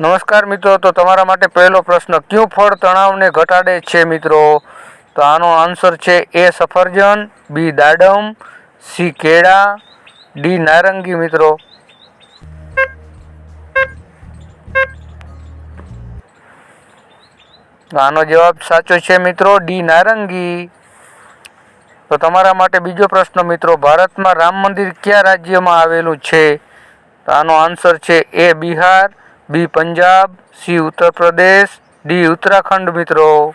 નમસ્કાર મિત્રો, તો તમારા માટે પહેલો પ્રશ્ન, કયું ફળ તણાવને ઘટાડે છે મિત્રો? તો આનો આન્સર છે એ સફરજન, બી દાડમ, સી કેળા, ડી નારંગી મિત્રો. આનો જવાબ સાચો છે મિત્રો, ડી નારંગી. તો તમારા માટે બીજો પ્રશ્ન મિત્રો, ભારતમાં રામ મંદિર કયા રાજ્યમાં આવેલું છે? તો આનો આન્સર છે A Bihar B Punjab, C Uttar Pradesh, D Uttarakhand મિત્રો.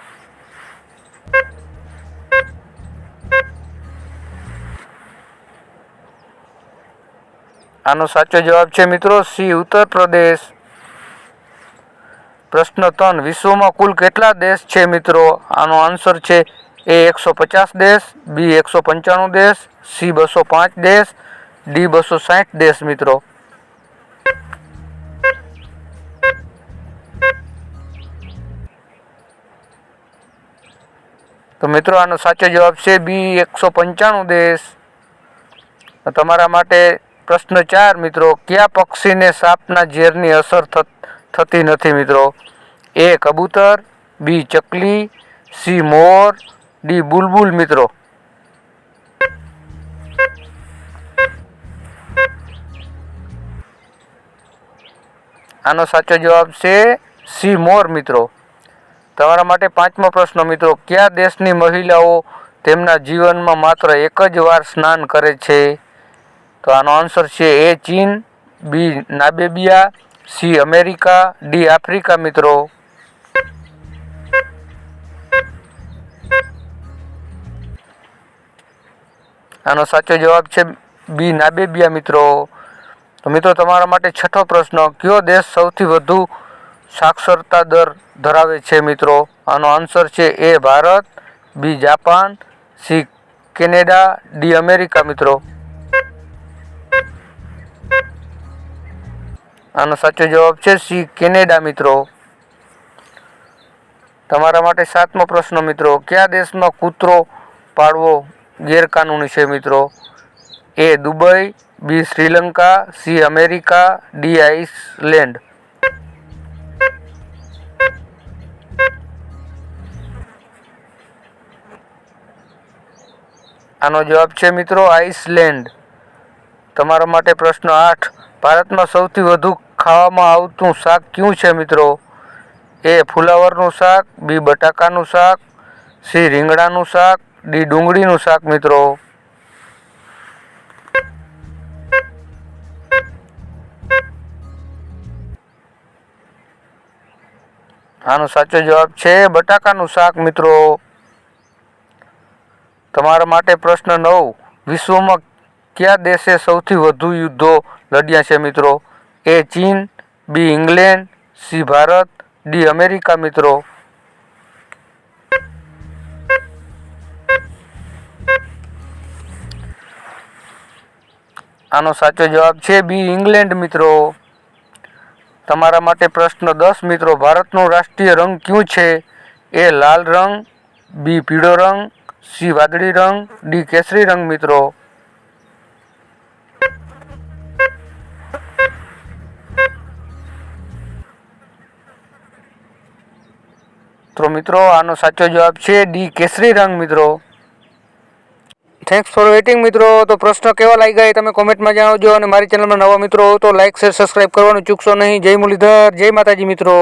આનો સાચો જવાબ છે મિત્રો સી ઉત્તર પ્રદેશ. પ્રશ્ન ત્રણ, વિશ્વમાં કુલ કેટલા દેશ છે મિત્રો? આનો આન્સર છે એ એકસો પચાસ દેશ, બી એકસો પંચાણું દેશ, સી બસો પાંચ દેશ, ડી બસો સાઠ દેશ મિત્રો. તો મિત્રો, આનો સાચો જવાબ છે બી એકસો પંચાણું દેશ. તમારા માટે પ્રશ્ન ચાર, મિત્રો. કયા પક્ષીને સાપના ઝેરની અસર થત- નથી, મિત્રો? એ કબૂતર. બી ચકલી. સી મોર. ડી બુલબુલ, મિત્રો. આનો સાચો જવાબ છે સી મોર, મિત્રો. તમારા માટે પાંચમો પ્રશ્ન, મિત્રો. કયા દેશની મહિલાઓ તેમના જીવનમાં માત્ર એક જ વાર સ્નાન કરે છે? તો આનો આન્સર છે એ ચીન, B Namibia C America, D Africa, મિત્રો. આનો સાચો જવાબ છે બી નાબેબિયા મિત્રો. તો મિત્રો, તમારા માટે છઠ્ઠો પ્રશ્ન, કયો દેશ સૌથી વધુ સાક્ષરતા દર ધરાવે છે મિત્રો. આનો આન્સર છે A Bharat, B Japan, C Canada, D America મિત્રો. આનો સાચો જવાબ છે સી કેનેડા મિત્રો. તમારા માટે સાતમો પ્રશ્ન મિત્રો, કયા દેશમાં કૂતરો પાડવો ગેરકાનૂની છે મિત્રો? A Dubai, B Sri Lanka, C America, D Iceland. આનો જવાબ છે મિત્રો આઇસલેન્ડ. તમારા માટે પ્રશ્ન આઠ. ભારતમાં સૌથી વધુ ખાવામાં આવતું શાક કયું છે મિત્રો? એ ફુલાવરનું શાક, બી બટાકાનું શાક, સી રીંગણાનું શાક, ડી ડુંગળીનું શાક મિત્રો. આનો સાચો જવાબ છે બટાકાનું શાક મિત્રો. તમારા માટે પ્રશ્ન નવ. વિશ્વમાં કયા દેશે સૌથી વધુ યુદ્ધો લડ્યા છે મિત્રો? એ ચીન, B England, C Bharat, D America મિત્રો. આનો સાચો જવાબ છે બી ઇંગ્લેન્ડ મિત્રો. તમારા માટે પ્રશ્ન દસ મિત્રો. ભારતનો રાષ્ટ્રીય રંગ કયું છે? એ લાલ રંગ, બી પીળો રંગ સી વાદળી રંગ, ડી કેસરી રંગ, મિત્રો. તો મિત્રો, આનો સાચો જવાબ છે ડી કેસરી રંગ, મિત્રો. થેન્ક્સ ફોર વેઇટિંગ મિત્રો. તો પ્રશ્ન કેવા લાગી ગયા તમે કોમેન્ટમાં જણાવજો અને મારી ચેનલમાં નવા મિત્રો હો તો લાઇક શેર સબસ્ક્રાઈબ કરવાનું ચૂકશો નહીં. જય મુરલીધર, જય માતાજી, મિત્રો.